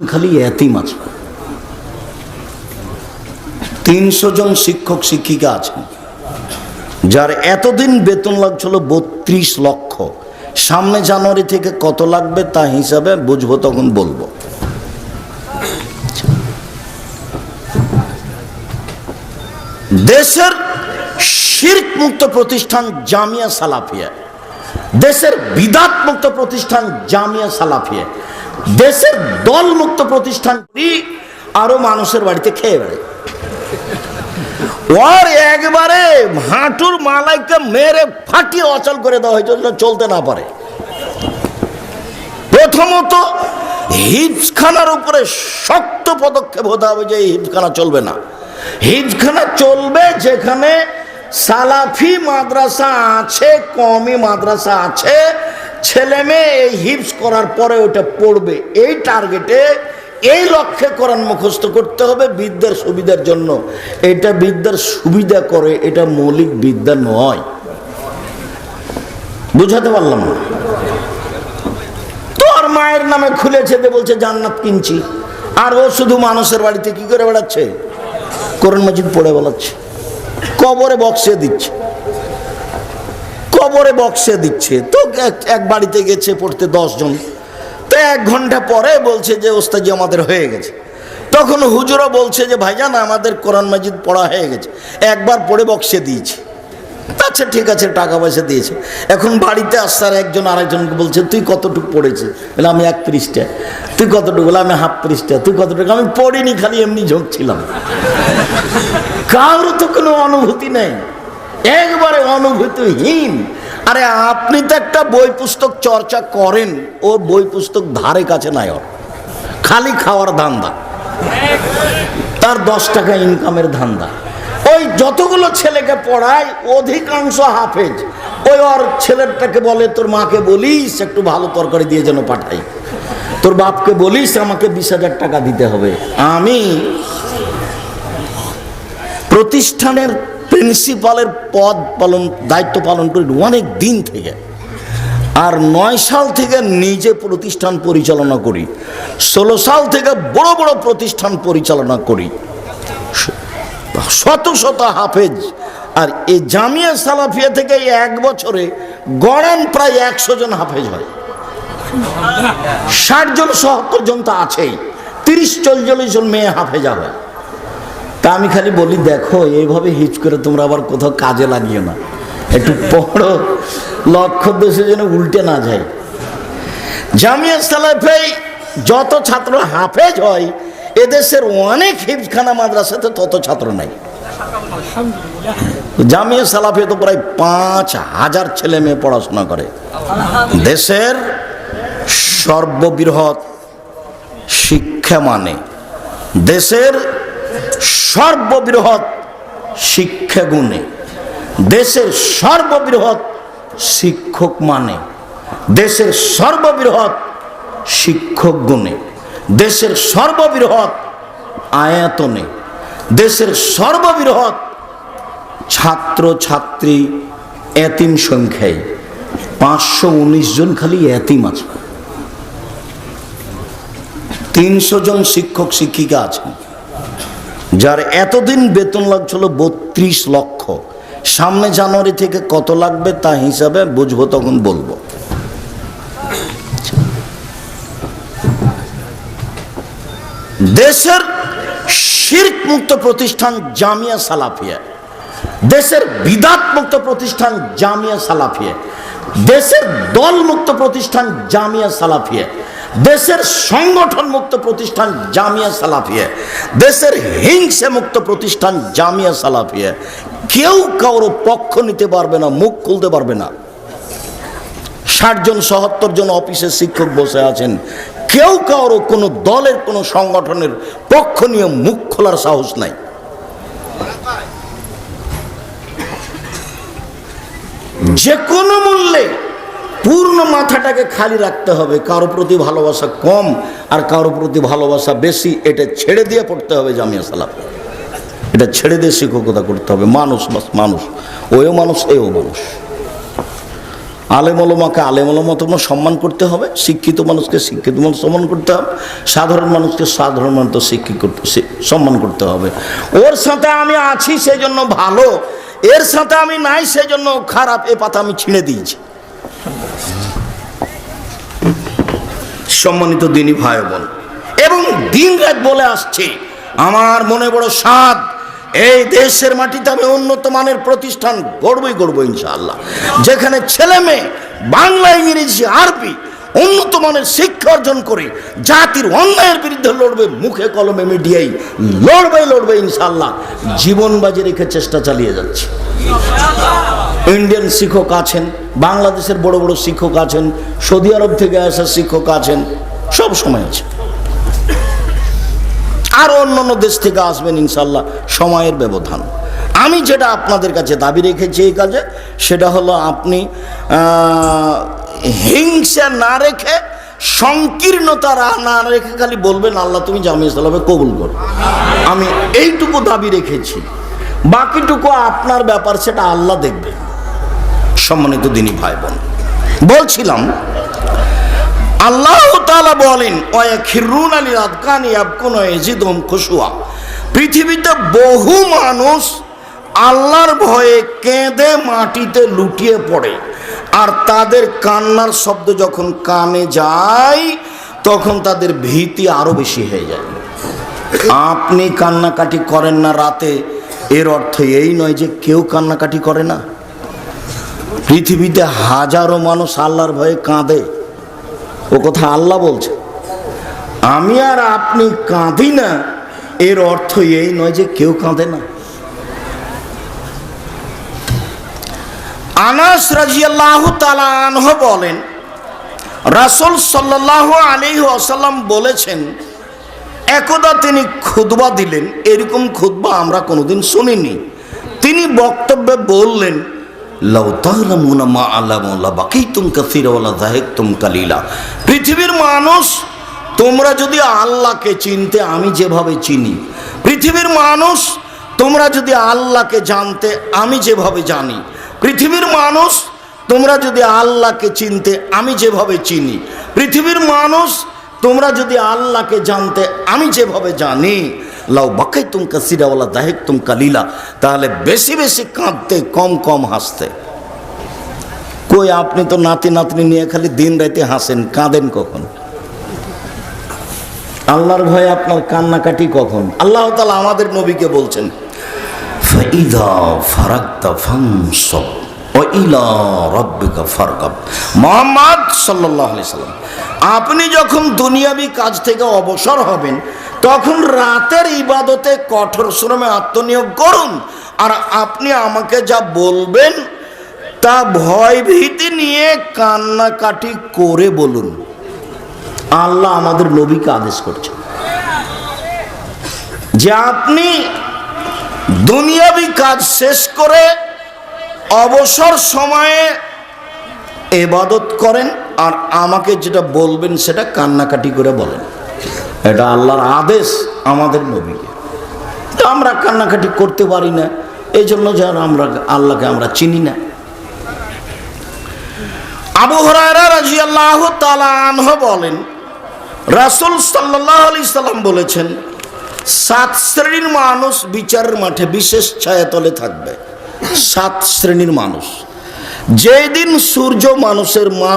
খালি এতিম আছে তিনশো জন শিক্ষক, শিক্ষিকা আছেন। যার এতদিন বেতন লাগছিল বত্রিশ লক্ষ। সামনে জানুয়ারি থেকে কত লাগবে তা হিসাবে বুঝব, তখন বলব। দেশের শির্ক মুক্ত প্রতিষ্ঠান জামিয়া সালাফিয়া। দেশের বিদাত মুক্ত প্রতিষ্ঠান জামিয়া সালাফিয়া। দেশের দল মুক্ত প্রতিষ্ঠান আরও মানুষের বাড়িতে খেয়ে বেড়ায় ওর একবারে হাঁটুর মালাইকে মেরে ফাটিয়ে অচল করে দেওয়া হয়েছে চলতে না পারে। প্রথমত হিপসখানার উপরে শক্ত পদক্ষেপ হতে হবে যে হিপসখানা চলবে না। হিপসখানা চলবে যেখানে সালাফি মাদ্রাসা আছে কমি মাদ্রাসা আছে ছেলে মেয়ে এই হিপস করার পরে ওটা পড়বে। এই টার্গেটে এই লক্ষ্যে কোরআন মুখস্থ করতে হবে বিদ্যার সুবিধার জন্য। এটা বিদ্যার সুবিধা করে, এটা মৌলিক বিদ্যা নয়। বুঝাতে পারলাম না। তোর মায়ের নামে খুলেছে দে বলছে, জান্নাত কিনছি। আর ও শুধু মানুষের বাড়িতে কি করে বেড়াচ্ছে? কোরআন মজিদ পড়ে বেড়াচ্ছে। কবরে বক্সে দিচ্ছে। কবরে বক্সে দিচ্ছে। তো এক- বাড়িতে গেছে পড়তে জন তো এক ঘণ্টা পরে বলছে যে ওস্তাজি আমাদের হয়ে গেছে। তখন হুজুরও বলছে যে, ভাইজান, আমাদের কোরআন মাজিদ পড়া হয়ে গেছে। একবার পড়ে বক্সে দিয়েছি। আচ্ছা ঠিক আছে, টাকা পয়সা দিয়েছে। এখন বাড়িতে আসছে আর একজন আরেকজনকে বলছে, তুই কতটুকু পড়েছিস? বলে, আমি এক পৃষ্ঠা। তুই কতটুকু? বলে, আমি হাফ পৃষ্ঠা। তুই কতটুকু? আমি পড়িনি, খালি এমনি ঝোঁকছিলাম। কারও তো কোনো অনুভূতি নেই। একবারে অনুভূতিহীন। আরে আপনি তো একটা বই পুস্তক চর্চা করেন ওর বই পুস্তক ধারে কাছে নাই ওর। খালি খাওয়ার ধান্দা। তার দশ টাকা ইনকামের ধান্দা। ওই যতগুলো ছেলেকে পড়ায়, অধিকাংশ হাফেজ। ওই ওর ছেলেটাকে বলে, তোর মাকে বলিস, একটু ভালো তরকারি দিয়ে যেন পাঠাই। তোর বাপকে বলিস, আমাকে বিশ হাজার টাকা দিতে হবে। আমি প্রতিষ্ঠানের প্রিন্সিপালের পদ পালন, দায়িত্ব পালন করি অনেক দিন থেকে। আর নয় সাল থেকে নিজে প্রতিষ্ঠান পরিচালনা করি। ষোলো সাল থেকে বড় বড় প্রতিষ্ঠান পরিচালনা করি। শত শত হাফেজ। আর এই জামিয়া সালাফিয়া থেকে এক বছরে গড়ান প্রায় একশো জন হাফেজ হয়। ষাট জন সত্তর জন তো আছেই। তিরিশ চল্লিশ জন মেয়ে হাফেজা হয়। তা আমি খালি বলি দেখো এইভাবে হিচ করে তোমরা আবার কোথাও কাজে লাগিও না। একটু পড়ো লক্ষ্য দেশে যেন উল্টে না যায়। জামিয়া সালাফে যত ছাত্র হাফেজ হয় এদেশের অনেক হিফখানা মাদ্রাসাতে তত ছাত্র নাই। জামিয়া সালাফে তো প্রায় পাঁচ হাজার ছেলে মেয়ে পড়াশোনা করে। দেশের সর্ববৃহৎ শিক্ষা মানে দেশের সর্ববৃহৎ শিক্ষা গুণে। দেশের সর্ববৃহৎ শিক্ষক মানে দেশের সর্ববৃহৎ শিক্ষক গুণে, দেশের সর্ববৃহৎ আয়াতনে, দেশের সর্ববৃহৎ ছাত্র ছাত্রী এতিম সংখ্যায়। পাঁচশো উনিশ জন খালি এতিম আছে। তিনশো জন শিক্ষক শিক্ষিকা আছেন। যার এতদিন বেতন লাগছিল বত্রিশ লক্ষ। সামনে জানুয়ারি থেকে কত লাগবে তা হিসাবে বুঝব, তখন বলব। দেশের শির্ক মুক্ত প্রতিষ্ঠান জামিয়া সালাফিয়া। দেশের বিদাত মুক্ত প্রতিষ্ঠান জামিয়া সালাফিয়া। দেশের দল মুক্ত প্রতিষ্ঠান জামিয়া সালাফিয়া। দেশের সংগঠন মুক্ত প্রতিষ্ঠান জামিয়া সালাফিয়া, দেশের হিংসে মুক্ত প্রতিষ্ঠান জামিয়া সালাফিয়া। কেউ কারও পক্ষ নিতে পারবে না, মুখ খুলতে পারবে না। ষাট জন, সত্তর জন অফিসের শিক্ষক বসে আছেন। কেউ কারও কোনো দলের, কোনো সংগঠনের পক্ষ নিয়ে মুখ খোলার সাহস নাই। যে কোনো মূল্যে পূর্ণ মাথাটাকে খালি রাখতে হবে। কারও প্রতি ভালোবাসা কম আর কারও প্রতি ভালোবাসা বেশি, এটা ছেড়ে দিয়ে পড়তে হবে জামিয়া সালাফ এটা ছেড়ে দিয়ে শিক্ষকতা করতে হবে। মানুষ বাস, মানুষ। ওও মানুষ, এও মানুষ। আলেমলমাকে আলেমলমা তোমার সম্মান করতে হবে, শিক্ষিত মানুষকে শিক্ষিত মানুষ সম্মান করতে হবে, সাধারণ মানুষকে সাধারণ মানুষ শিক্ষিত করতে সম্মান করতে হবে। ওর সাথে আমি আছি সেই জন্য ভালো, এর সাথে আমি নাই সেই জন্য খারাপ, এ পাতা আমি ছিঁড়ে দিয়েছি। সম্মানিত দিনী ভাই বোন। এবং দিন রাত বলে আসছে, আমার মনে বড় স্বাদ, এই দেশের মাটিতে আমি উন্নত মানের প্রতিষ্ঠান গড়বই গড়বো ইনশাআল্লাহ। যেখানে ছেলে মেয়ে, বাংলা, ইংরেজি, আরবি উন্নত মানের শিক্ষা অর্জন করে জাতির অন্যায়ের বিরুদ্ধে লড়বে, মুখে কলমে মিডিয়াই লড়বে লড়বে ইনশাআল্লাহ। জীবন বাজি রেখে চেষ্টা চালিয়ে যাচ্ছে। ইন্ডিয়ান শিক্ষক আছেন, বাংলাদেশের বড় বড় শিক্ষক আছেন, সৌদি আরব থেকে আসা শিক্ষক আছেন, সব সময় আছে। আর অন্য অন্য দেশ থেকে আসবেন ইনশাল্লাহ সময়ের ব্যবধান। আমি যেটা আপনাদের কাছে দাবি রেখেছি এই কাজে, সেটা হলো আপনি হিংসা না রেখে, সংকীর্ণতা না রেখে খালি বলবেন, আল্লাহ, তুমি জামিয়া ইসলামে কবুল করো। আমি এইটুকু দাবি রেখেছি। বাকিটুকু আপনার ব্যাপার, সেটা আল্লাহ দেখবে সম্মানিত দিনী ভাই বোন, বলছিলাম, আল্লাহ তাআলা বলেন ওয়া খিরুন আলী আদকানি আবকুন এজিদুম খুশুয়া। পৃথিবীতে বহু মানুষ আল্লাহর ভয়ে কেঁদে মাটিতে লুটিয়ে পড়ে, আর তাদের কান্নার শব্দ যখন কানে যায়, তখন তাদের ভীতি আরও বেশি হয়ে যায়। আপনি কান্নাকাটি করেন না রাতে, এর অর্থ এই নয় যে কেউ কান্নাকাটি করে না। পৃথিবীতে হাজারো মানুষ আল্লাহর ভয়ে কাঁদে। ও কথা আল্লাহ বলছে। আমি আর আপনি কাঁদি না, এর অর্থ এই নয় যে কেউ কাঁদে না। আনাস রাজিয়াল্লাহ তালা আনহ বলেন, রাসুল সাল্লাহ আলী আসাল্লাম বলেছেন, একদা তিনি খুতবা দিলেন, এরকম খুতবা আমরা কোনোদিন শুনিনি। তিনি বক্তব্যে বললেন পৃথিবীর মানুষ, তোমরা যদি আল্লাহকে চিনতে, আমি যেভাবে চিনি। পৃথিবীর মানুষ, তোমরা যদি আল্লাহকে জানতে, আমি যেভাবে জানি। পৃথিবীর মানুষ, তোমরা যদি আল্লাহকে চিনতে, আমি যেভাবে চিনি। পৃথিবীর মানুষ, তোমরা যদি আল্লাহকে জানতে, আমি যেভাবে জানি। লাউ বাকাই তুম কাসিরাওয়ালা দাহেক তুম কালিলা তাহলে বেশি বেশি কাঁদতে, কম কম হাসতে। কই আপনি তো নাতি নাতনি নিয়ে খালি দিন রাতে হাসেন, কাঁদেন কখন? আল্লাহর ভয়ে আপনার কান্নাকাটি কখন? আল্লাহ তালা আমাদের নবীকে বলছেন আপনি যখন দুনিয়াবি কাজ থেকে অবসর হবেন তখন রাতের ইবাদতে কঠোর শ্রমে আত্মনিয়োগ করুন? আর আপনি আমাকে যা বলবেন, তা ভয় ভীতি নিয়ে কান্নাকাটি করে বলুন। আল্লাহ আমাদের নবীকে আদেশ করছে যে আপনি দুনিয়াবি কাজ শেষ করে অবসর সময়ে এবাদত করেন, আর আমাকে যেটা বলবেন সেটা কান্নাকাটি করে বলেন। এটা আল্লাহর আদেশ আমাদের নবীকে। আমরা কান্নাকাটি করতে পারি না। এই জন্য যেন আমরা আল্লাহকে আমরা চিনি না। আবু হরায়রা রাদিয়াল্লাহু তাআলা আনহু বলেন, রাসূল সাল্লাল্লাহু আলাইহি সাল্লাম বলেছেন, সাত শ্রেণির মানুষ বিচারের মাঠে বিশেষ ছায়াতলে থাকবে। সাত শ্রেণির মানুষ। যেদিন সূর্য মানুষের মা